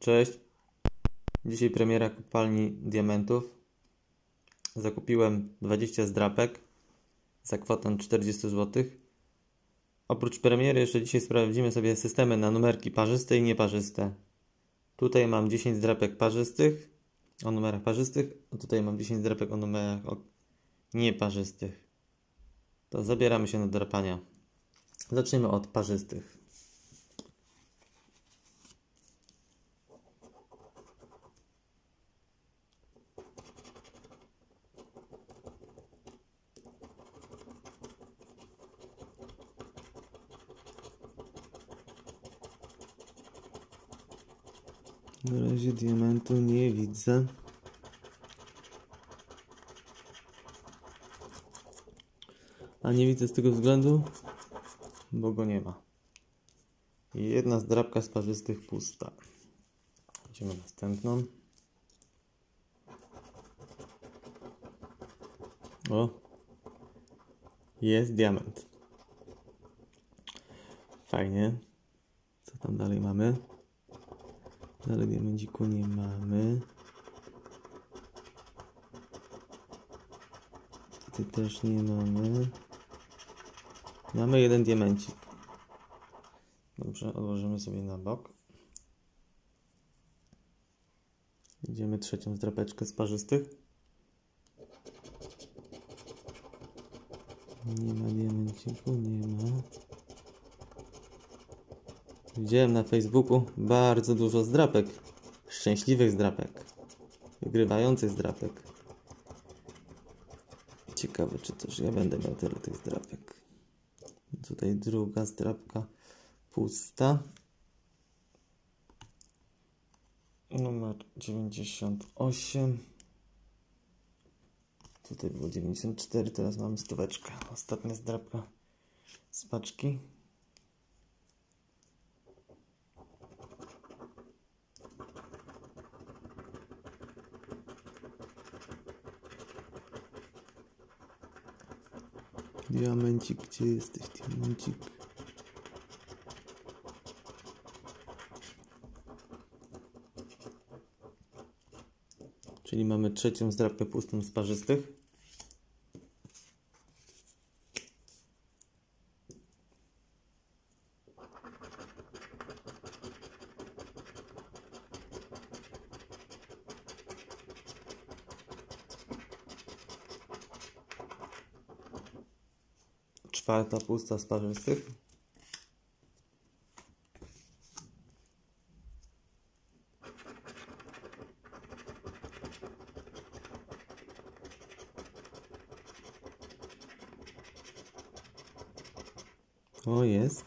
Cześć. Dzisiaj premiera kopalni diamentów. Zakupiłem 20 zdrapek za kwotę 40 zł. Oprócz premiery jeszcze dzisiaj sprawdzimy sobie systemy na numerki parzyste i nieparzyste. Tutaj mam 10 zdrapek parzystych o numerach parzystych, a tutaj mam 10 zdrapek o numerach nieparzystych. To zabieramy się do drapania. Zacznijmy od parzystych. Na razie diamentu nie widzę. A nie widzę z tego względu, bo go nie ma. Jedna zdrabka z parzystych pusta. Idziemy następną. O! Jest diament. Fajnie. Co tam dalej mamy? Dalej diamenciku nie mamy. Ty też nie mamy. Mamy jeden diamencik. Dobrze, odłożymy sobie na bok. Idziemy trzecią zdrapeczkę z parzystych. Nie ma diamenciku, nie ma. Widziałem na Facebooku bardzo dużo zdrapek. Szczęśliwych zdrapek. Wygrywających zdrapek. Ciekawe, czy też ja będę miał tyle tych zdrapek. Tutaj druga zdrapka pusta. Numer 98. Tutaj było 94, teraz mamy stóweczkę. Ostatnia zdrapka z paczki. Diamencik, gdzie jesteś, diamencik? Czyli mamy trzecią zdrapkę pustą z parzystych. Czwarta pusta z parzystych. O, jest.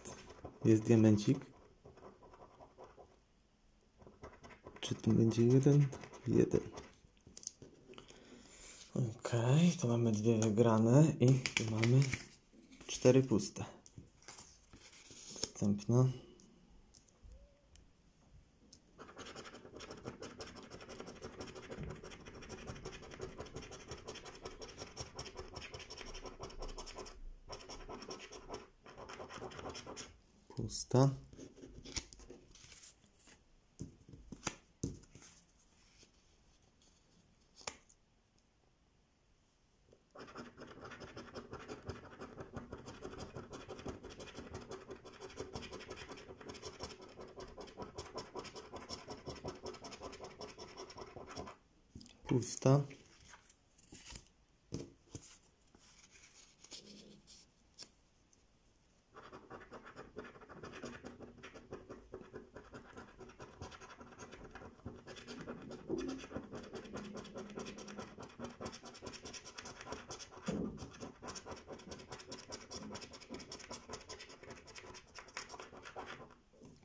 Jest diamencik. Czy tu będzie jeden? Jeden. Okej, to mamy dwie wygrane i tu mamy cztery puste. Następna. Pusta. Pusta.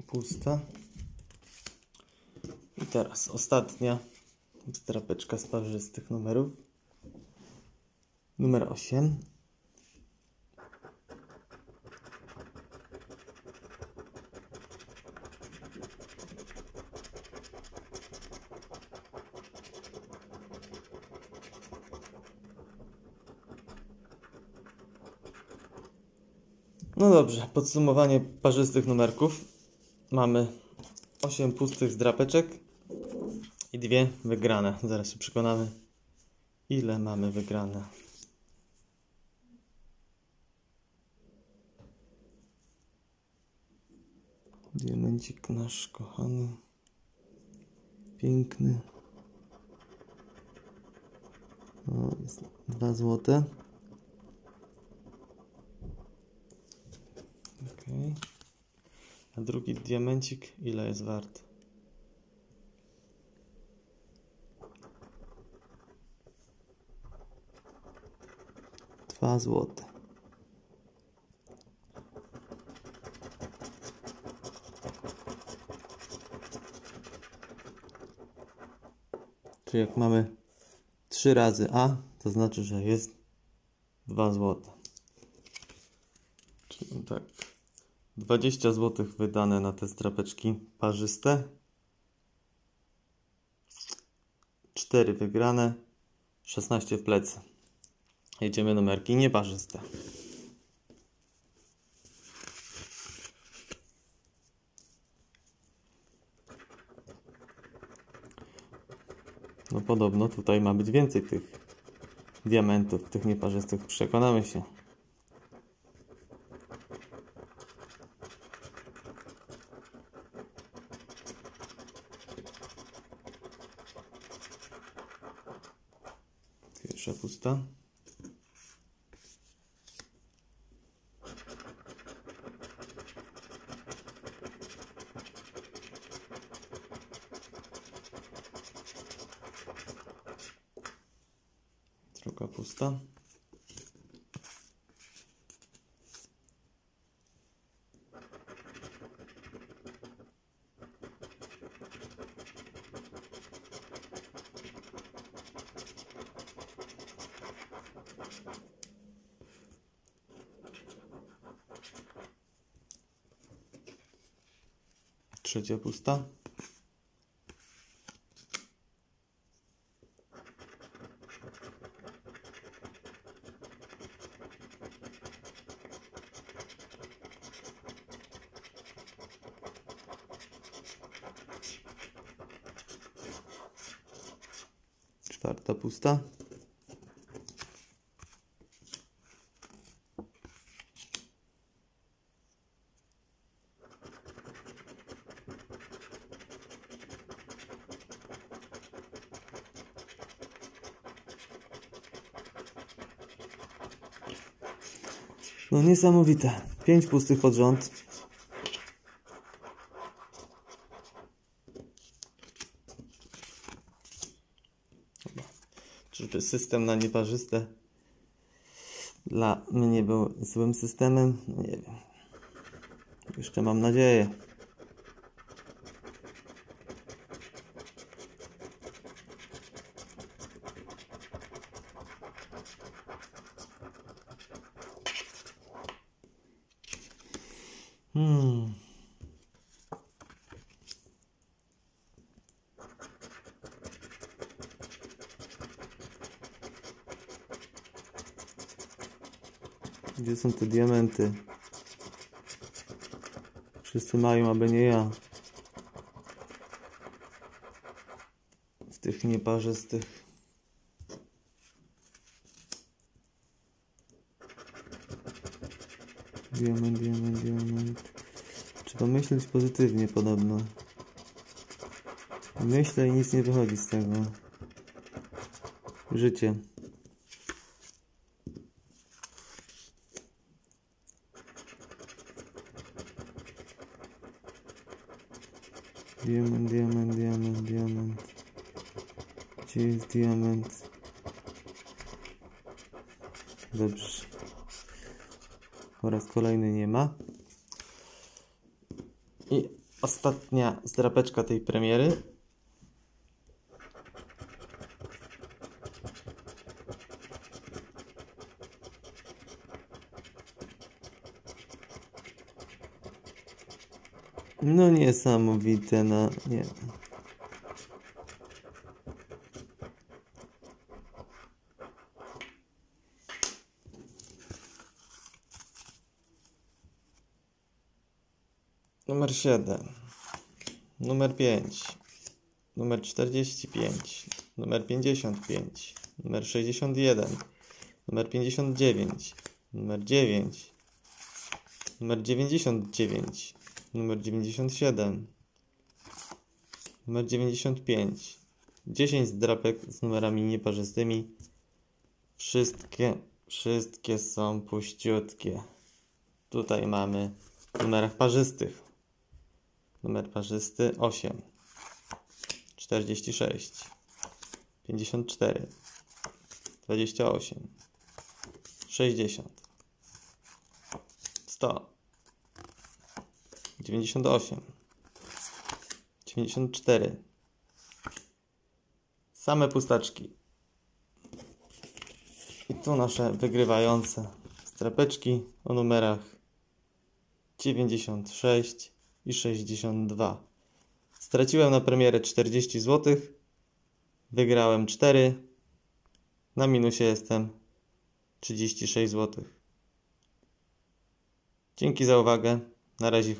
Pusta. I teraz ostatnia drapeczka z parzystych numerów. Numer 8. No dobrze, podsumowanie parzystych numerków. Mamy 8 pustych zdrapeczek dwie wygrane. Zaraz się przekonamy, ile mamy wygrane. Diamencik nasz kochany, piękny. O, jest dwa złote. Okej. A drugi diamencik ile jest wart? Dwa złote. Czyli jak mamy 3 razy A, to znaczy, że jest 2 złote. Czyli tak. 20 zł wydane na te strapeczki parzyste. 4 wygrane, 16 w plecy. Jedziemy numerki nieparzyste. No podobno tutaj ma być więcej tych diamentów, tych nieparzystych. Przekonamy się. Pierwsza pusta. Druga pusta. Trzecia pusta. Czwarta pusta. No niesamowite. Pięć pustych pod rząd. Czyżby system na nieparzyste dla mnie był złym systemem? No nie wiem. Jeszcze mam nadzieję. Hmm. Gdzie są te diamenty? Wszyscy mają, aby nie ja. W tych nieparzystych. Diament, diament, diament. Trzeba myśleć pozytywnie podobno. Myślę i nic nie wychodzi z tego. Życie. Diament, diament, diament, diament. Gdzie jest diament? Dobrze. Po raz kolejny nie ma. I ostatnia zdrapeczka tej premiery. No niesamowite, no nie. Numer 7. numer 5, numer 45, numer 55, numer 61, numer 59, numer 9, numer 99, numer 97, numer 95, 10 zdrapek z numerami nieparzystymi. Wszystkie, wszystkie są puściutkie. Tutaj mamy w numerach parzystych. Numer parzysty 8, 46, 54, 28, 60, 100, 98, 94. Same pustaczki. I tu nasze wygrywające strapeczki o numerach 96 i 62. Straciłem na premierę 40 zł. Wygrałem 4. Na minusie jestem 36 zł. Dzięki za uwagę. Na razie.